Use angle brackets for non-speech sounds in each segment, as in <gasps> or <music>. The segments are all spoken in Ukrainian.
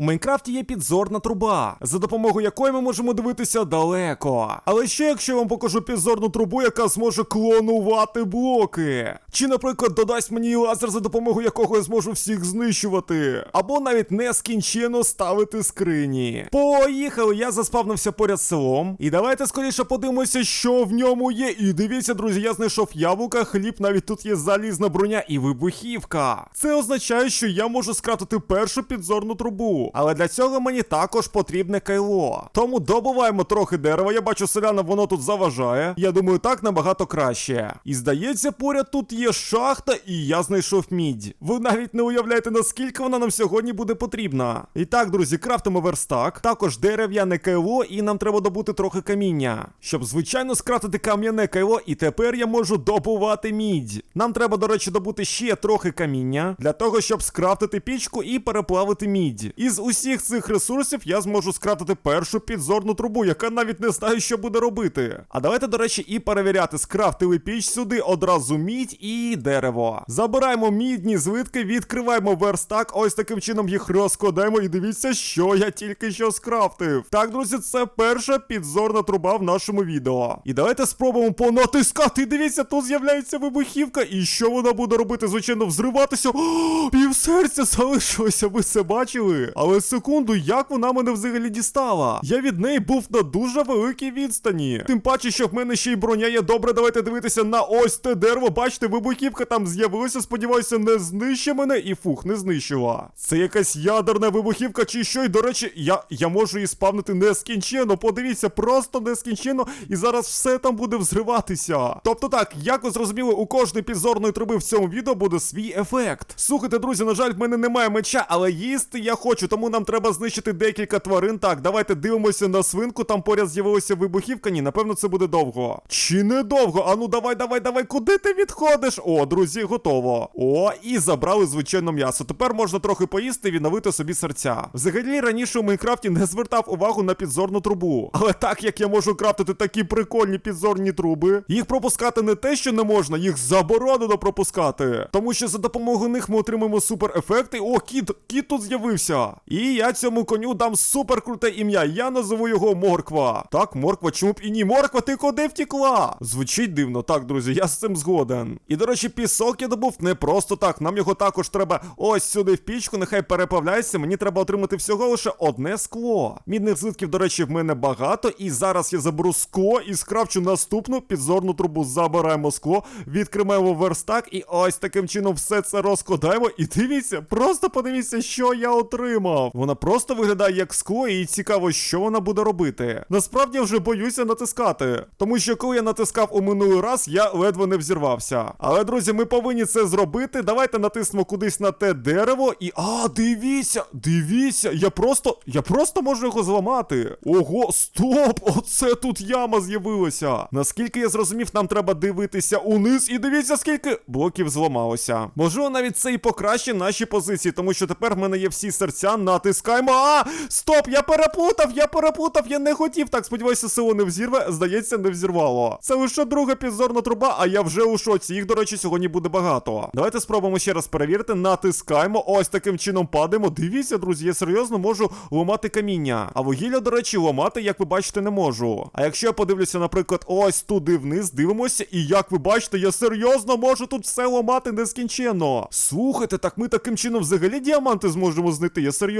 У Майнкрафті є підзорна труба, за допомогою якої ми можемо дивитися далеко. Але ще якщо я вам покажу підзорну трубу, яка зможе клонувати блоки. Чи, наприклад, додасть мені лазер, за допомогою якого я зможу всіх знищувати, або навіть нескінченно ставити скрині. Поїхали, я заспавнився поряд селом. І давайте скоріше подивимося, що в ньому є. І дивіться, друзі, я знайшов яблука, хліб, навіть тут є залізна броня і вибухівка. Це означає, що я можу скратити першу підзорну трубу. Але для цього мені також потрібне кайло. Тому добуваємо трохи дерева. Я бачу селянам, воно тут заважає. Я думаю, так набагато краще. І здається, поряд тут є шахта, і я знайшов мідь. Ви навіть не уявляєте, наскільки вона нам сьогодні буде потрібна. І так, друзі, крафтимо верстак, також дерев'яне кайло, і нам треба добути трохи каміння. Щоб звичайно скрафтити кам'яне кайло, і тепер я можу добувати мідь. Нам треба, до речі, добути ще трохи каміння для того, щоб скрафтити пічку і переплавити мідь. Із усіх цих ресурсів я зможу скрафтити першу підзорну трубу, яка навіть не знає, що буде робити. А давайте, до речі, і перевіряти, скрафтили піч сюди одразу мідь і дерево. Забираємо мідні звитки, відкриваємо верстак, ось таким чином їх розкладаємо. І дивіться, що я тільки що скрафтив. Так, друзі, це перша підзорна труба в нашому відео. І давайте спробуємо понатискати. Дивіться, тут з'являється вибухівка. І що вона буде робити? Звичайно, взриватися. О, пів серця залишилося, ви це бачили? Але секунду, як вона мене взагалі дістала? Я від неї був на дуже великій відстані. Тим паче, що в мене ще й броня є. Добре, давайте дивитися на ось те дерево. Бачите, вибухівка там з'явилася. Сподіваюся, не знищить мене. І фух, не знищила. Це якась ядерна вибухівка чи що. І до речі, я, я можу її спавнити нескінченно. Подивіться, просто нескінченно. І зараз все там буде взриватися. Тобто так, як ви зрозуміли, у кожної підзорної труби в цьому відео буде свій ефект. Слухайте, друзі, на жаль, в мене немає меча, але їсти я хочу, тому нам треба знищити декілька тварин. Так, давайте дивимося на свинку. Там поряд з'явилася вибухівка. Ні, напевно, це буде довго. Чи не довго? Ану, давай, давай, давай, куди ти відходиш? О, друзі, готово. О, і забрали звичайно м'ясо. Тепер можна трохи поїсти і відновити собі серця. Взагалі раніше у Майнкрафті не звертав увагу на підзорну трубу. Але так як я можу крафтити такі прикольні підзорні труби, їх пропускати не те, що не можна, їх заборонено пропускати. Тому що за допомогою них ми отримаємо супер ефекти. О, кіт, кіт тут з'явився. І я цьому коню дам супер круте ім'я. Я назову його Морква. Так, морква, чому б і ні? Морква, ти куди втікла? Звучить дивно, так, друзі, я з цим згоден. І до речі, пісок я добув не просто так. Нам його також треба ось сюди в пічку, нехай переплавляється. Мені треба отримати всього лише одне скло. Мідних злитків, до речі, в мене багато. І зараз я заберу скло і скрафчу наступну підзорну трубу. Забираємо скло, відкриваємо верстак, і ось таким чином все це розкладаємо. І дивіться, просто подивіться, що я отримав. Вона просто виглядає як скло, і цікаво, що вона буде робити. Насправді вже боюся натискати, тому що коли я натискав у минулий раз, я ледве не взірвався. Але, друзі, ми повинні це зробити. Давайте натиснемо кудись на те дерево і. А, дивіться! Дивіться! Я просто. Я просто можу його зламати. Ого, стоп! Оце тут яма з'явилася. Наскільки я зрозумів, нам треба дивитися униз, і дивіться, скільки блоків зламалося. Можливо, навіть це і покраще наші позиції, тому що тепер в мене є всі серця. Натискаємо. А! Стоп! Я переплутав! Я переплутав! Я не хотів. Так, сподіваюся, село не взірве. Здається, не взірвало. Це лише друга підзорна труба, а я вже у шоці. Їх, до речі, сьогодні буде багато. Давайте спробуємо ще раз перевірити. Натискаємо. Ось таким чином падаємо. Дивіться, друзі, я серйозно можу ламати каміння. А вугілля, до речі, ламати, як ви бачите, не можу. А якщо я подивлюся, наприклад, ось туди вниз, дивимося, і як ви бачите, я серйозно можу тут все ламати нескінченно. Слухайте, так ми таким чином взагалі діаманти зможемо знайти. Я серйозно.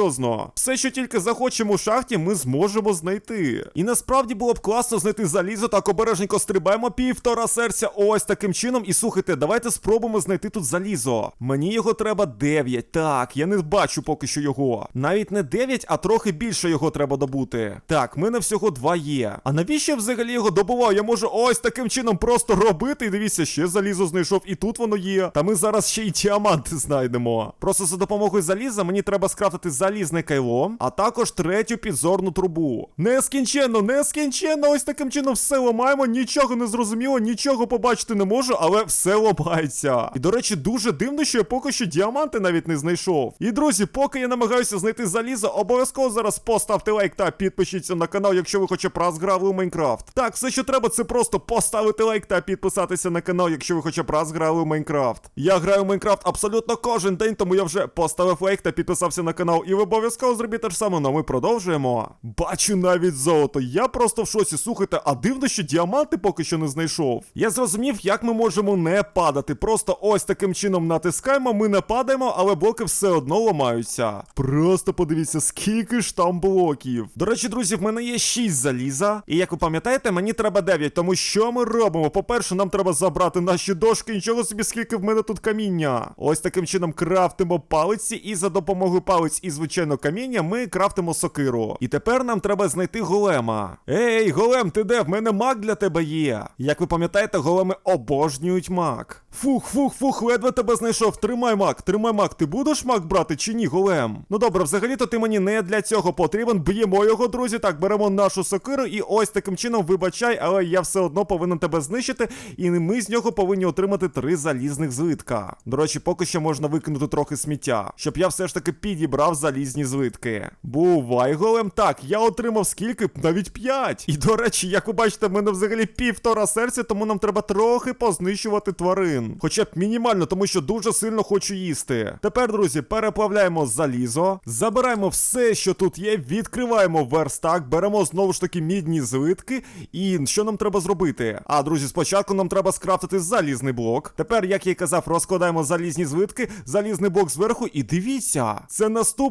Все, що тільки захочемо у шахті, ми зможемо знайти. І насправді було б класно знайти залізо, так обережненько стрибаємо півтора серця. Ось таким чином. І слухайте, давайте спробуємо знайти тут залізо. Мені його треба 9. Так, я не бачу поки що його. Навіть не 9, а трохи більше його треба добути. Так, мене всього 2 є. А навіщо я взагалі його добував? Я можу ось таким чином просто робити. І дивіться, ще залізо знайшов, і тут воно є. Та ми зараз ще й діаманти знайдемо. Просто за допомогою заліза мені треба скрафтити залізне кайло, а також третю підзорну трубу. Нескінченно, нескінченно, ось таким чином все ламаємо, нічого не зрозуміло, нічого побачити не можу, але все ламається. І до речі, дуже дивно, що я поки що діаманти навіть не знайшов. І друзі, поки я намагаюся знайти залізо, обов'язково зараз поставте лайк та підпишіться на канал, якщо ви хоча б раз грали у Майнкрафт. Так, все, що треба, це просто поставити лайк та підписатися на канал, якщо ви хоча б раз грали у Майнкрафт. Я граю у Майнкрафт абсолютно кожен день, тому я вже поставив лайк та підписався на канал. І ви обов'язково зробіть те ж саме, ну а ми продовжуємо. Бачу навіть золото. Я просто в шоці. Слухайте, а дивно, що діаманти поки що не знайшов. Я зрозумів, як ми можемо не падати. Просто ось таким чином натискаємо, ми не падаємо, але блоки все одно ламаються. Просто подивіться, скільки ж там блоків. До речі, друзі, в мене є 6 заліза. І як ви пам'ятаєте, мені треба 9. Тому що ми робимо? По-перше, нам треба забрати наші дошки. Нічого собі, скільки в мене тут каміння. Ось таким чином крафтимо палиці, і за допомогою палиць і звичайно каміння ми крафтимо сокиру. І тепер нам треба знайти голема. Ей, голем, ти де? В мене мак для тебе є. Як ви пам'ятаєте, големи обожнюють мак. Фух, фух, фух, ледве тебе знайшов. Тримай мак, тримай мак. Ти будеш мак брати чи ні, голем? Ну добре, взагалі-то ти мені не для цього потрібен. Б'ємо його, друзі. Так, беремо нашу сокиру і ось таким чином вибачай, але я все одно повинен тебе знищити, і ми з нього повинні отримати три залізних злитка. До речі, поки що можна викинути трохи сміття, щоб я все ж таки підібрав залізні злитки. Бувай, голем. Так, я отримав скільки? Навіть п'ять. І до речі, як ви бачите, в мене взагалі півтора серця, тому нам треба трохи познищувати тварин. Хоча б мінімально, тому що дуже сильно хочу їсти. Тепер, друзі, переплавляємо залізо, забираємо все, що тут є, відкриваємо верстак, беремо знову ж таки мідні злитки. І що нам треба зробити? А, друзі, спочатку нам треба скрафтити залізний блок. Тепер, як я й казав, розкладаємо залізні злитки, залізний блок зверху, і дивіться, це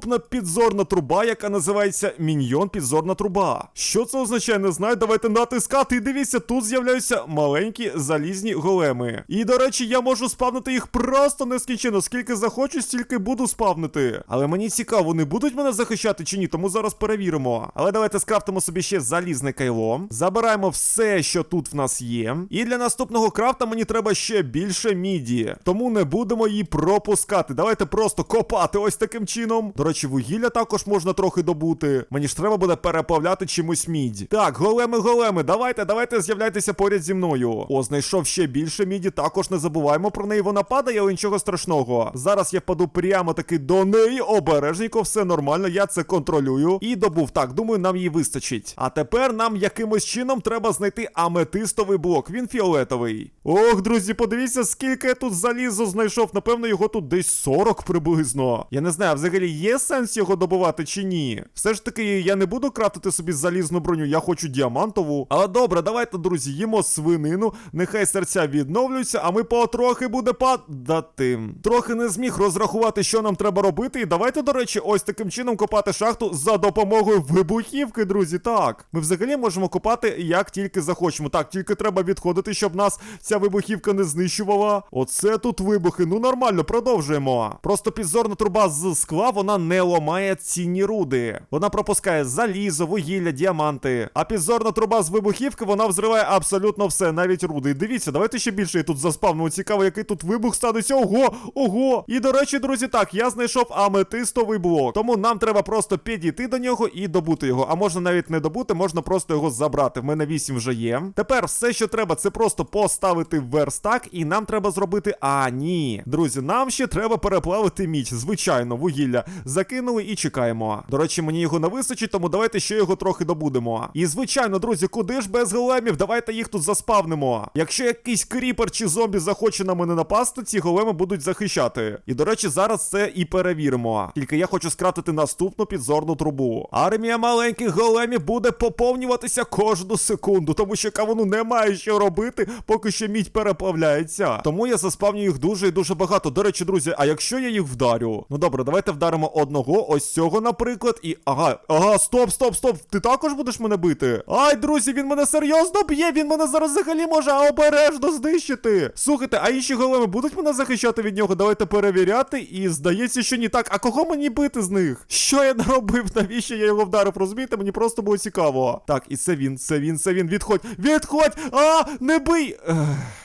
наступна підзорна труба, яка називається Міньйон підзорна труба. Що це означає? Не знаю. Давайте натискати. І дивіться, тут з'являються маленькі залізні големи. І, до речі, я можу спавнити їх просто нескінченно. Скільки захочу, стільки буду спавнити. Але мені цікаво, вони будуть мене захищати чи ні, тому зараз перевіримо. Але давайте скрафтимо собі ще залізне кайло. Забираємо все, що тут в нас є. І для наступного крафта мені треба ще більше міді. Тому не будемо її пропускати. Давайте просто копати ось таким чином. До речі, вугілля також можна трохи добути. Мені ж треба буде переплавляти чимось мідь. Так, големи, големи, давайте, давайте з'являйтеся поряд зі мною. О, знайшов ще більше міді. Також не забуваємо про неї. Вона падає, але нічого страшного. Зараз я впаду прямо таки до неї. Обережненько, все нормально, я це контролюю. І добув. Так, думаю, нам її вистачить. А тепер нам якимось чином треба знайти аметистовий блок. Він фіолетовий. Ох, друзі, подивіться, скільки я тут залізо знайшов. Напевно, його тут десь 40 приблизно. Я не знаю, взагалі є сенс його добувати чи ні. Все ж таки, я не буду крафтити собі залізну броню, я хочу діамантову. Але добре, давайте, друзі, їмо свинину. Нехай серця відновлюються, а ми потрохи буде падати. Трохи не зміг розрахувати, що нам треба робити. І давайте, до речі, ось таким чином копати шахту за допомогою вибухівки, друзі. Так, ми взагалі можемо копати як тільки захочемо. Так, тільки треба відходити, щоб нас ця вибухівка не знищувала. Оце тут вибухи. Ну нормально, продовжуємо. Просто підзорна труба з скла, вона не ламає цінні руди. Вона пропускає залізо, вугілля, діаманти. А підзорна труба з вибухівки, вона взриває абсолютно все, навіть руди. Дивіться, давайте ще більше я тут заспавнимо. Цікаво, який тут вибух станеться. Ого, ого. І до речі, друзі, так, я знайшов аметистовий блок. Тому нам треба просто підійти до нього і добути його. А можна навіть не добути, можна просто його забрати. В мене 8 вже є. Тепер все, що треба, це просто поставити верстак, і нам треба зробити. А, ні. Друзі, нам ще треба переплавити мідь. Звичайно, вугілля. Закинули і чекаємо. До речі, мені його не вистачить, тому давайте ще його трохи добудемо. І звичайно, друзі, куди ж без големів? Давайте їх тут заспавнимо. Якщо якийсь кріпер чи зомбі захоче на мене напасти, ці големи будуть захищати. І до речі, зараз це і перевіримо. Тільки я хочу скратити наступну підзорну трубу. Армія маленьких големів буде поповнюватися кожну секунду, тому що кавуну немає що робити, поки що мідь переплавляється. Тому я заспавню їх дуже і дуже багато. До речі, друзі, а якщо я їх вдарю? Ну добре, давайте вдаримо одного, ось цього, наприклад, і. Ага, ага, стоп, стоп, стоп. Ти також будеш мене бити? Ай, друзі, він мене серйозно б'є, він мене зараз взагалі може обережно знищити. Слухайте, а інші големи будуть мене захищати від нього? Давайте перевіряти. І здається, що ні. Так, а кого мені бити з них? Що я наробив? <laughs> Навіщо я його вдарив? Розумієте? Мені просто було цікаво. Так, і це він, це він, це він. Відходь, відходь! А, не бий! Ех.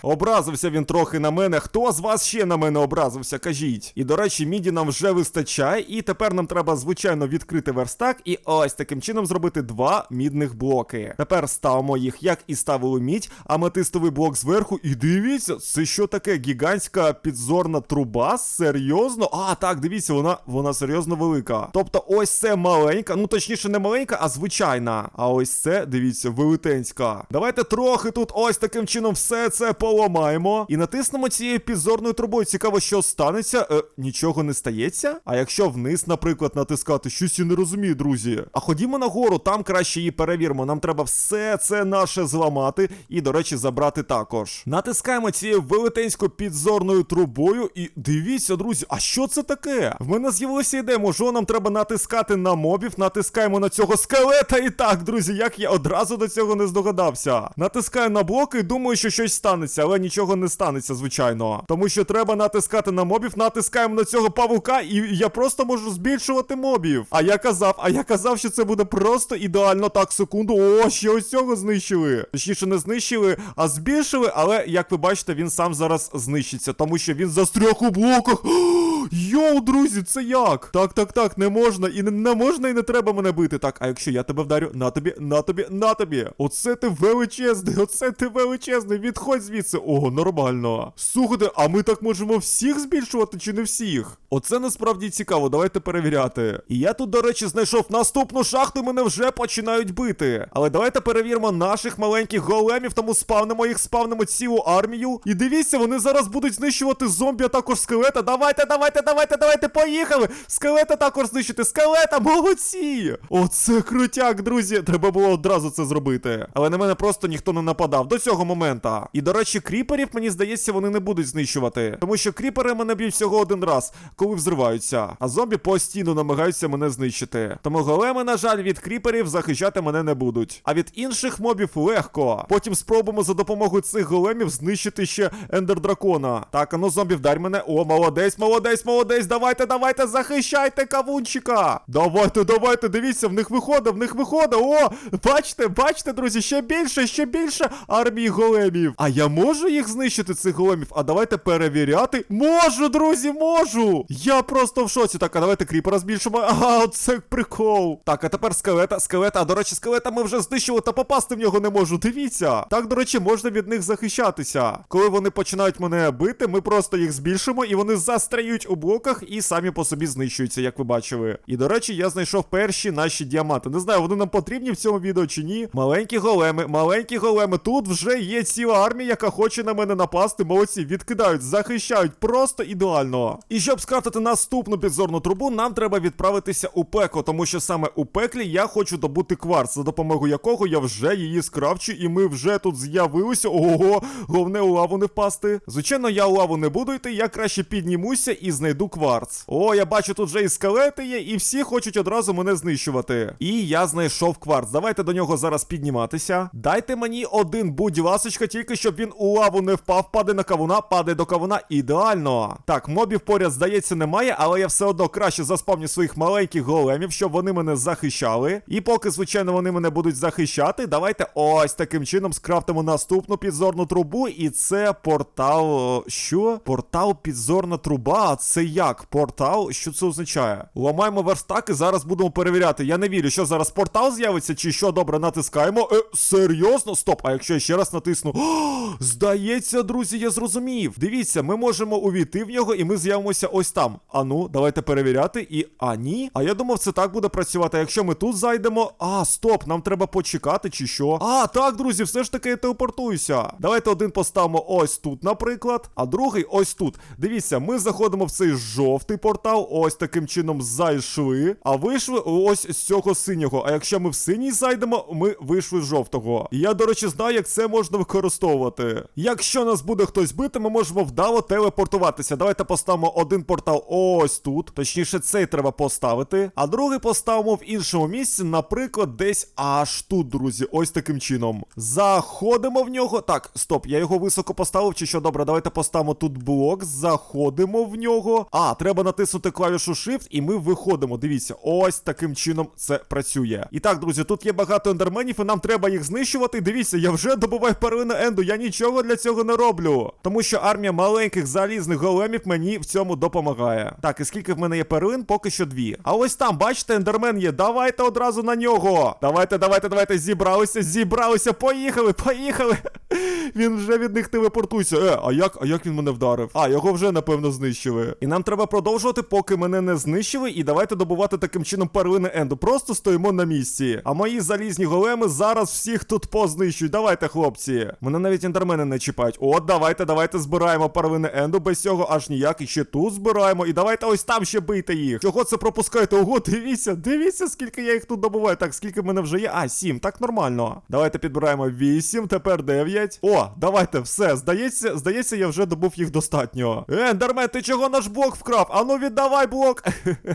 Образився він трохи на мене. Хто з вас ще на мене образився? Кажіть. І до речі, міді нам вже вистачає. І тепер нам треба, звичайно, відкрити верстак. І ось таким чином зробити два мідних блоки. Тепер ставимо їх, як і ставили мідь, аметистовий блок зверху. І дивіться, це що таке? Гігантська підзорна труба? Серйозно? А, так, дивіться, вона вона серйозно велика. Тобто, ось це маленька, ну точніше, не маленька, а звичайна. А ось це, дивіться, велетенська. Давайте трохи тут ось таким чином все це поламаємо. І натиснемо цією підзорною трубою. Цікаво, що станеться. Е, нічого не стається. А якщо вниз вниз, наприклад, натискати. Щось я не розумію, друзі. А ходімо нагору, там краще її перевіримо. Нам треба все це наше зламати і, до речі, забрати також. Натискаємо цією велетенською підзорною трубою. І дивіться, друзі, а що це таке? В мене з'явилася ідея, може нам треба натискати на мобів, натискаємо на цього скелета. І так, друзі, як я одразу до цього не здогадався. Натискаю на блоки і думаю, що щось станеться, але нічого не станеться, звичайно. Тому що треба натискати на мобів, натискаємо на цього павука, і я просто можу збільшувати мобів. А я казав, а я казав, що це буде просто ідеально. Так, секунду. О, ще ось цього знищили. Точніше, не знищили, а збільшили, але як ви бачите, він сам зараз знищиться, тому що він застряг у блоках. <gasps> Йоу, друзі, це як? Так, так, так, не можна, і не, не можна, і не треба мене бити. Так, а якщо я тебе вдарю, на тобі, на тобі, на тобі. Оце ти величезний, оце ти величезний. Відходь звідси. Ого, нормально. Слухайте, а ми так можемо всіх збільшувати чи не всіх? Оце насправді цікаво, давайте перевіряти. І я тут, до речі, знайшов наступну шахту, мене вже починають бити. Але давайте перевіримо наших маленьких големів, тому спавнимо їх, спавнимо цілу армію. І дивіться, вони зараз будуть знищувати зомбі, а також скелета. Давайте, давайте, давайте, давайте, поїхали! Скелета також знищити, скелета, молодці! Оце крутяк, друзі. Треба було одразу це зробити. Але на мене просто ніхто не нападав до цього момента. І до речі, кріперів, мені здається, вони не будуть знищувати. Тому що кріпери мене б'ють всього один раз, коли взриваються. А зомбі постійно намагаються мене знищити. Тому големи, на жаль, від кріперів захищати мене не будуть. А від інших мобів легко. Потім спробуємо за допомогою цих големів знищити ще ендер дракона. Так, а ну зомбі, вдарь мене. О, молодець, молодець, молодець. Давайте, давайте, захищайте кавунчика. Давайте, давайте, дивіться, в них виходить, в них виходить. О, бачите, бачите, друзі, ще більше, ще більше армії големів. А я можу їх знищити, цих големів? А давайте перевіряти. Можу, друзі, можу. Я просто в шоці. Так, а давайте кріпера збільшимо. Ага, це прикол. Так, а тепер скелета, скелета. А до речі, скелета ми вже знищили, та попасти в нього не можу. Дивіться. Так, до речі, можна від них захищатися. Коли вони починають мене бити, ми просто їх збільшимо, і вони застряють у блоках і самі по собі знищуються, як ви бачили. І до речі, я знайшов перші наші діаманти. Не знаю, вони нам потрібні в цьому відео чи ні. Маленькі големи, маленькі големи. Тут вже є ціла армія, яка хоче на мене напасти. Молодці, відкидають, захищають просто ідеально. І щоб скрафтити наступну підзорну трубу, нам треба відправитися у пекло, тому що саме у пеклі я хочу добути кварц, за допомогою якого я вже її скрафчу, і ми вже тут з'явилися. Ого, головне у лаву не впасти. Звичайно, я у лаву не буду йти, я краще піднімуся і знайду кварц. О, я бачу, тут вже і скелети є, і всі хочуть одразу мене знищувати. І я знайшов кварц. Давайте до нього зараз підніматися. Дайте мені один, будь ласочка, тільки щоб він у лаву не впав, паде на кавуна, паде до кавуна. Ідеально. Так, мобів поряд, здається, немає, але я все одно краще заспавню своїх маленьких големів, щоб вони мене захищали. І поки, звичайно, вони мене будуть захищати, давайте ось таким чином скрафтимо наступну підзорну трубу. І це портал. Що? Портал підзорна труба. А це як? Портал? Що це означає? Ламаємо верстаки, зараз будемо перевіряти. Я не вірю, що зараз портал з'явиться, чи що добре натискаємо. Е, серйозно? Стоп, а якщо я ще раз натисну. О, <gasps> здається, друзі, я зрозумів. Дивіться, ми можемо увійти в нього, і ми з'явимося ось там. А ну, давайте перевіряти. І. А ні. А я думав, це так буде працювати. Якщо ми тут зайдемо. А, стоп, нам треба почекати, чи що? А, так, друзі, все ж таки я телепортуюся. Давайте один поставимо ось тут, наприклад, а другий ось тут. Дивіться, ми заходимо в цей жовтий портал, ось таким чином зайшли, а вийшли ось з цього синього. А якщо ми в синій зайдемо, ми вийшли з жовтого. І я, до речі, знаю, як це можна використовувати. Якщо нас буде хтось бити, ми можемо вдало телепортуватися. Давайте поставимо один портал ось тут. Точніше, цей треба поставити. А другий поставимо в іншому місці, наприклад, десь аж тут, друзі. Ось таким чином. Заходимо в нього. Так, стоп, я його високо поставив, чи що добре, давайте поставимо тут блок. Заходимо в нього. А, треба натиснути клавішу Shift, і ми виходимо. Дивіться, ось таким чином це працює. І так, друзі, тут є багато ендерменів, і нам треба їх знищувати. Дивіться, я вже добуваю первину енду. Я нічого для цього не роблю. Тому що армія маленьких залізних големів мені в цьому допомагає. Так, і скільки в мене є первин? Поки що дві. А ось там, бачите, ендермен є. Давайте одразу на нього. Давайте, давайте, давайте. Зібралися, зібралися. Поїхали, поїхали. <laughs> Він вже від них телепортується. Е, а як, а як він мене вдарив? А, його вже напевно знищили. І нам треба продовжувати, поки мене не знищили. І давайте добувати таким чином перлини Енду. Просто стоїмо на місці. А мої залізні големи зараз всіх тут познищують. Давайте, хлопці. Мене навіть ендермени не чіпають. От, давайте, давайте збираємо перлини Енду. Без цього аж ніяк. І ще тут збираємо. І давайте ось там ще бийте бийте їх. Чого це пропускаєте? Ого, дивіться, дивіться, скільки я їх тут добуваю. Так, скільки в мене вже є? А, сім, так нормально. Давайте підбираємо вісім, тепер дев'ять. О, давайте, все. Здається, здається, я вже добув їх достатньо. Ендермен, ти чого наш блок вкрав? Ану віддавай блок.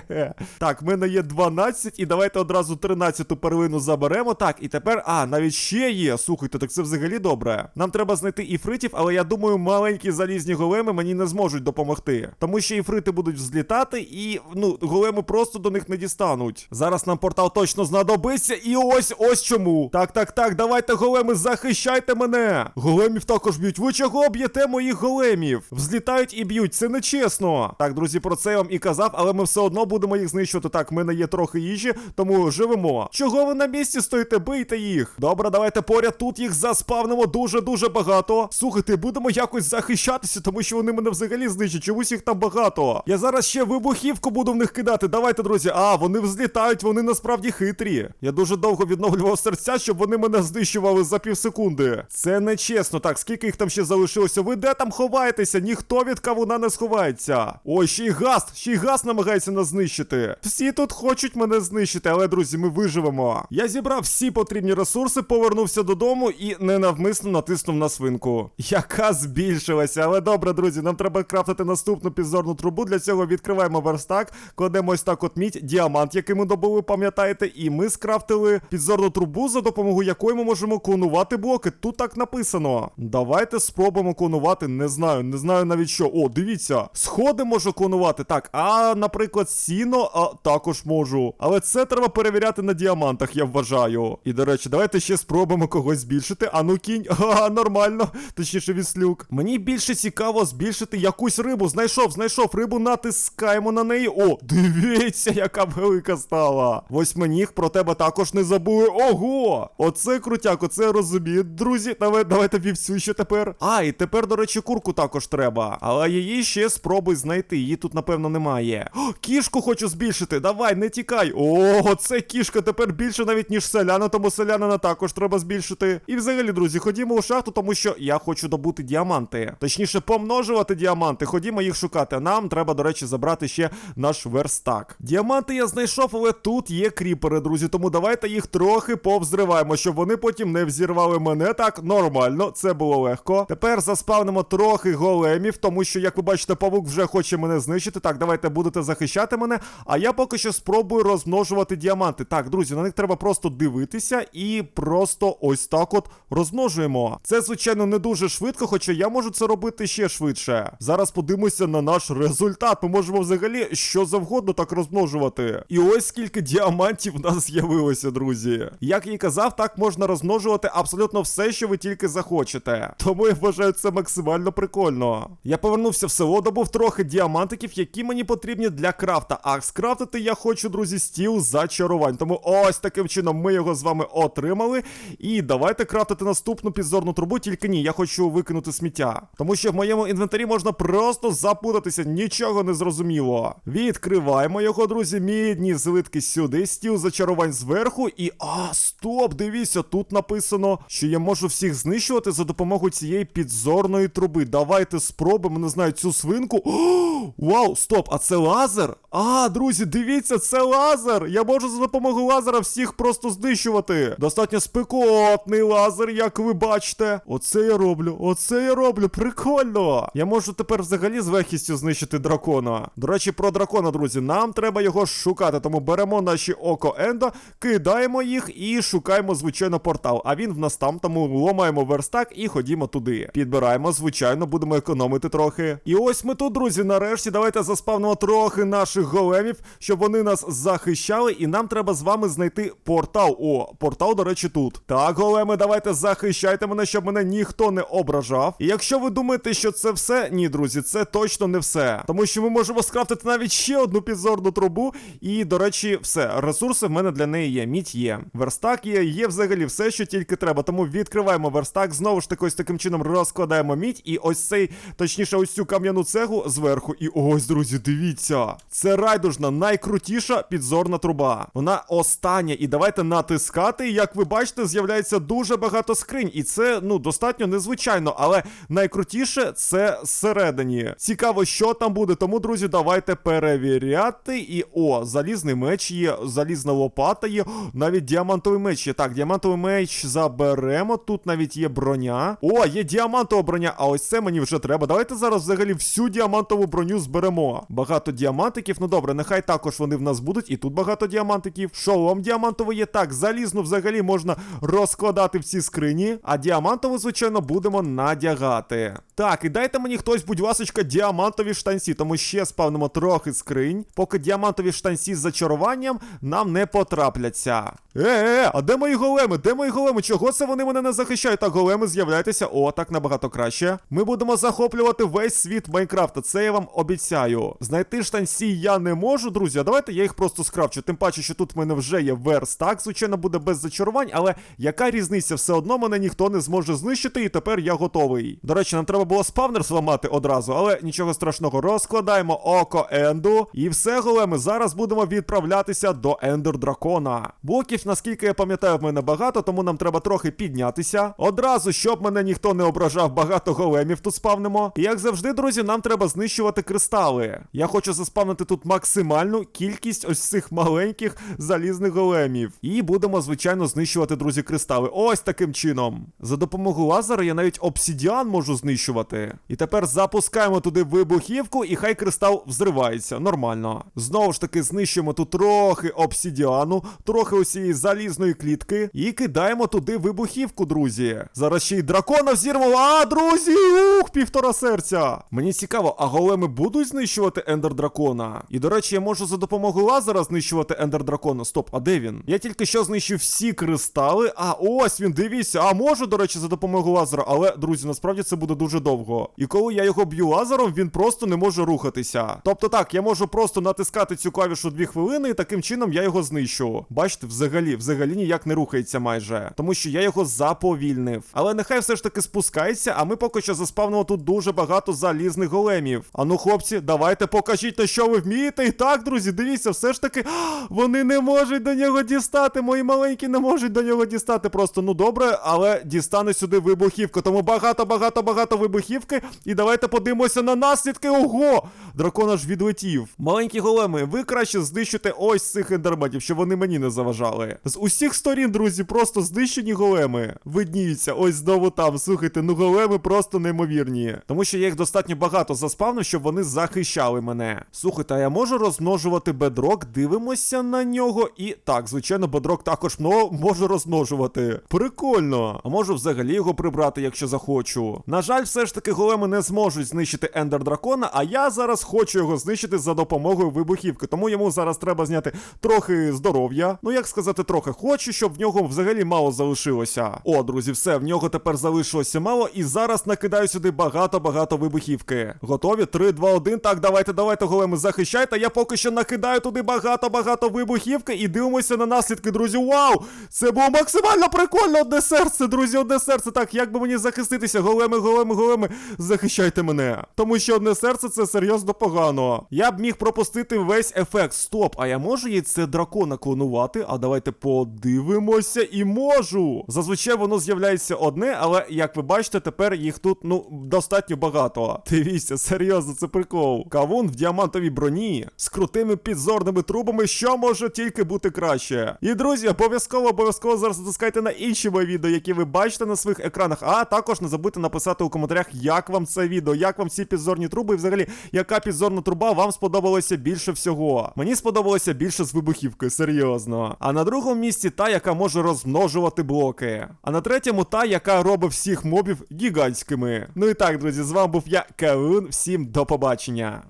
<laughs> так, в мене є 12, і давайте одразу 13-ту перлину заберемо. Так, і тепер. А, навіть ще є. Слухайте, так це взагалі добре. Нам треба знайти іфритів, але я думаю, маленькі залізні големи мені не зможуть допомогти. Тому що іфрити будуть взлітати, і ну, големи просто до них не дістануть. Зараз нам портал точно знадобиться, і ось ось чому. Так, так, так, давайте, големи, захищайте мене. Големів також б'ють. Ви чого б'єте моїх големів? Взлітають і б'ють, це нечесно. Так, друзі, про це я вам і казав, але ми все одно будемо їх знищувати. Так, в мене є трохи їжі, тому живемо. Чого ви на місці стоїте? Бийте їх. Добре, давайте поряд тут їх заспавнимо дуже-дуже багато. Слухайте, будемо якось захищатися, тому що вони мене взагалі знищать. Чомусь їх там багато. Я зараз ще вибухівку буду в них кидати. Давайте, друзі. А, вони взлітають, вони насправді хитрі. Я дуже довго відновлював серця, щоб вони мене знищували за півсекунди. Це нечесно. Так, скільки їх там ще залишилося? Ви де там ховаєтеся? Ніхто від кавуна не сховається. Ой, ще й газ, ще й газ намагається нас знищити. Всі тут хочуть мене знищити, але друзі, ми виживемо. Я зібрав всі потрібні ресурси, повернувся додому і ненавмисно натиснув на свинку. Яка збільшилася, але добре, друзі, нам треба крафтити наступну підзорну трубу. Для цього відкриваємо верстак, кладемо ось так от мідь, діамант, який ми добули, пам'ятаєте, і ми скрафтили підзорну трубу, за допомогою якої ми можемо клонувати блоки. Тут так написано. Давайте спробуємо клонувати. Не знаю, не знаю навіть що. О, дивіться, сходи можу клонувати. Так, а, наприклад, сіно а, також можу. Але це треба перевіряти на діамантах, я вважаю. І до речі, давайте ще спробуємо когось збільшити. А ну кінь, <laughs> ага, нормально. Точніше, віслюк. Мені більше цікаво збільшити якусь рибу. Знайшов, знайшов рибу, натискаємо на неї. О, дивіться, яка велика стала. Восьминіг про тебе також не забули. Ого! Оце крутяк, оце розумію. Друзі, давай, давайте вівцю ще тепер. А, і тепер, до речі, курку також треба. Але її ще спробуй знайти. Її тут, напевно, немає. О, кішку хочу збільшити. Давай, не тікай. О, це кішка тепер більше навіть, ніж селяна, тому селянина також треба збільшити. І взагалі, друзі, ходімо у шахту, тому що я хочу добути діаманти. Точніше, помножувати діаманти. Ходімо їх шукати. Нам треба, до речі, забрати ще наш верстак. Діаманти я знайшов, але тут є кріпери, друзі. Тому давайте їх трохи повзриваємо, щоб вони потім не взірвали мене. Так, нормально, це було легко. Тепер заспавнимо трохи големів, тому що, як ви бачите, павук вже хоче мене знищити. Так, давайте будете захищати мене. А я поки що спробую розмножувати діаманти. Так, друзі, на них треба просто дивитися і просто ось так от розмножуємо. Це, звичайно, не дуже швидко, хоча я можу це робити ще швидше. Зараз подивимося на наш результат. Ми можемо взагалі що завгодно так розмножувати. І ось скільки діамантів у нас з'явилося, друзі. Як і казав, так можна розмножувати абсолютно все, що ви тільки захочете. Тому я вважаю це максимально прикольно. Я повернувся в село, добув трохи діамантиків, які мені потрібні для крафта. А скрафтити я хочу, друзі, стіл зачарувань. Тому ось таким чином ми його з вами отримали. І давайте крафтити наступну підзорну трубу, тільки ні, я хочу викинути сміття. Тому що в моєму інвентарі можна просто запутатися, нічого не зрозуміло. Відкриваємо його, друзі, мідні злитки сюди, стіл зачарувань зверху. І. А, стоп! Дивіться, тут написано, що я можу всіх знищувати за допомогою цієї підзорної труби. Давайте спробуємо, не знаю, цю свинку. О, вау, стоп! А це лазер? А, друзі, дивіться, це лазер! Я можу за допомогою лазера всіх просто знищувати. Достатньо спекотний лазер, як ви бачите. Оце я роблю, оце я роблю. Прикольно. Я можу тепер взагалі з легкістю знищити дракона. До речі, про дракона, друзі, нам треба його шукати. Тому беремо наші око Ендо, кидаємо їх і шукаємо, звичайно, портал. А він в нас там, тому ломаємо верстак і ходімо туди. Підбираємо, звичайно, будемо економити трохи. І ось ми тут, друзі, нарешті, давайте заспавнимо трохи наших големів, щоб вони нас захищали. І нам треба з вами знайти портал. О, портал, до речі, тут. Так, големи, давайте захищайте мене, щоб мене ніхто не ображав. І якщо ви думаєте, що це все, ні, друзі, це точно не все. Тому що ми можемо скрафтити навіть ще одну підзорну трубу. І, до речі, все, ресурси в мене для неї є. Мідь є. Верстак є, є взагалі все, що тільки треба. Тому відкриваємо верстак. Знову ж таки, ось таким чином розкладаємо мідь. І ось цей, точніше, ось цю кам'яну цегу зверху. І ось, друзі, дивіться. Це райдужна, найкрутіша підзорна труба. Вона остання. І давайте натискати. Як ви бачите, з'являється дуже багато скринь. І це, ну, достатньо незвичайно, але найкрутіше це зсередині. Цікаво, що там буде. Тому, друзі, давайте перевіряти. І о, залізний меч є, залізна лопата є, навіть діамантовий меч є. Так, діамантовий меч заберемо. Тут навіть є броня. О, є діамантова броня. А ось це мені вже треба. Давайте зараз взагалі всю діамантову броню зберемо. Багато діамантиків. Ну добре, нехай також вони в нас будуть. І тут багато діамантиків. Шолом діамантовий є. Так, залізну взагалі можна розкладати в ці скрині. А діамантову, звичайно, будемо надягати. Так, і дайте мені хтось, будь ласочка, діамантові штанці, тому ще спавнимо трохи скринь, поки діамантові штанці з зачаруванням нам не потрапляться. Е, е, а де мої големи? Де мої големи? Чого це вони мене не захищають? Так, големи, з'являйтеся. О, так набагато краще. Ми будемо захоплювати весь світ Майнкрафта. Це я вам обіцяю. Знайти штанці я не можу, друзі. А давайте я їх просто скрафчу. Тим паче, що тут в мене вже є верстак. Звичайно, буде без зачарувань, але яка різниця? Все одно мене ніхто не зможе знищити, і тепер я готовий. До речі, нам треба було спавнер зламати одразу, але нічого страшного. Розкладаємо око Енду. І все, големи, зараз будемо відправлятися до Ендер Дракона. Блоків, наскільки я пам'ятаю, в мене багато, тому нам треба трохи піднятися. Одразу, щоб мене ніхто не ображав, багато големів тут спавнимо. І як завжди, друзі, нам треба знищувати кристали. Я хочу заспавнити тут максимальну кількість ось цих маленьких залізних големів. І будемо, звичайно, знищувати, друзі, кристали. Ось таким чином. За допомогою лазера я навіть обсідіан можу знищувати. І тепер запускаємо туди вибухівку, і хай кристал взривається. Нормально. Знову ж таки, знищуємо тут трохи обсідіану, трохи усієї залізної клітки, і кидаємо туди вибухівку, друзі. Зараз ще й дракона взірвало. А, друзі! Ух, півтора серця. Мені цікаво, а големи будуть знищувати ендер дракона? І до речі, я можу за допомогою лазера знищувати ендер дракона. Стоп, а де він? Я тільки що знищив всі кристали. А ось він, дивіться. А можу, до речі, за допомогою лазера. Але, друзі, насправді це буде дуже довго. І коли я його б'ю лазером, він просто не може рухатися. Тобто так, я можу просто натискати цю клавішу дві хвилини, і таким чином я його знищу. Бачите, взагалі, взагалі ніяк не рухається майже. Тому що я його заповільнив. Але нехай все ж таки спускається, а ми поки що заспавнимо тут дуже багато залізних големів. А ну, хлопці, давайте покажіть, на що ви вмієте. І так, друзі, дивіться, все ж таки, вони не можуть до нього дістати. Мої маленькі не можуть до нього дістати. Просто ну добре, але дістане сюди вибухівку. Тому багато, багато, багато вибухівки. І давайте подивимося на наслідки. Ого! Дракон аж відлетів. Маленькі големи, ви краще знищите ось цих ендерметів, щоб вони мені не заважали. З усіх сторін, друзі, просто знищені големи. Видніються, ось знову там. Слухайте, ну големи просто неймовірні. Тому що я їх достатньо багато заспавнив, щоб вони захищали мене. Слухайте, а я можу розмножувати бедрок, дивимося на нього. І так, звичайно, бедрок також можу розмножувати. Прикольно. А можу взагалі його прибрати, якщо захочу. На жаль, все ж таки големи не зможуть знищити ендер дракона, а я зараз хочу його знищити за допомогою вибухівки. Тому йому зараз треба зняти трохи здоров'я. Ну як сказати, трохи хочу, щоб в нього взагалі мало залишилося. О, друзі, все, в нього тепер залишилося мало, і зараз накидаю сюди багато-багато вибухівки. Готові? 3, 2, 1. Так, давайте, давайте, големи, захищайте. Я поки що накидаю туди багато-багато вибухівки і дивимося на наслідки, друзі. Вау! Це було максимально прикольно! Одне серце, друзі, одне серце. Так, як би мені захиститися? Големи, големи, големи, захищайте мене. Тому що одне серце це серйозно погано. Я б міг пропустити весь ефект. Стоп, а я можу яйце дракона клонувати? А давайте подивимося і можу. Зазвичай воно з'являється одне, але як ви бачите, тепер їх тут ну достатньо багато. Дивіться, серйозно, це прикол. Кавун в діамантовій броні з крутими підзорними трубами, що може тільки бути краще. І друзі, обов'язково обов'язково зараз натискайте на інші мої відео, які ви бачите на своїх екранах. А також не забудьте написати у коментарях, як вам це відео, як вам ці підзорні труби, і взагалі, яка підзорна труба вам сподобалася більше всього. Мені сподобалося більше з вибухівкою, серйозно. А на другому місці та, яка може розмножувати блоки. А на третьому та, яка робить всіх мобів гігантськими. Ну і так, друзі, з вами був я, Каун. Всім до побачення.